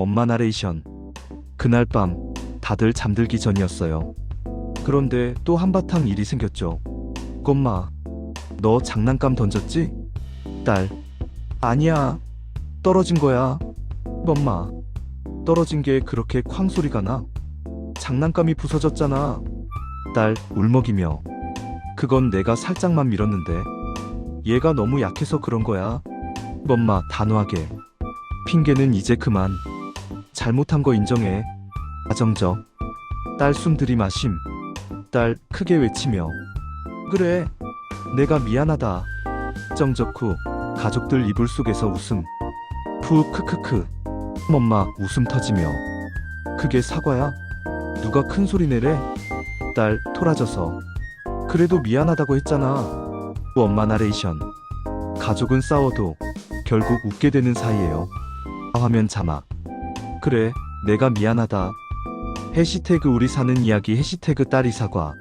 엄마 나레이션. 그날 밤 다들 잠들기 전이었어요. 그런데 또 한바탕 일이 생겼죠. 엄마, 너 장난감 던졌지? 딸, 아니야. 떨어진 거야. 엄마, 떨어진 게 그렇게 쾅 소리가 나? 장난감이 부서졌잖아. 딸, 울먹이며. 그건 내가 살짝만 밀었는데. 얘가 너무 약해서 그런 거야. 엄마, 단호하게. 핑계는 이제 그만. 잘못한 거 인정해. 아정적. 딸숨 들이마심. 딸 크게 외치며. 그래. 내가 미안하다. 정적 후 가족들 이불 속에서 웃음. 푸 크크크. 엄마 웃음 터지며. 그게 사과야? 누가 큰 소리 내래? 딸 토라져서. 그래도 미안하다고 했잖아. 엄마 나레이션. 가족은 싸워도 결국 웃게 되는 사이예요. 화면 자막. 그래, 내가 미안하다. 해시태그 우리 사는 이야기 해시태그 딸이 사과.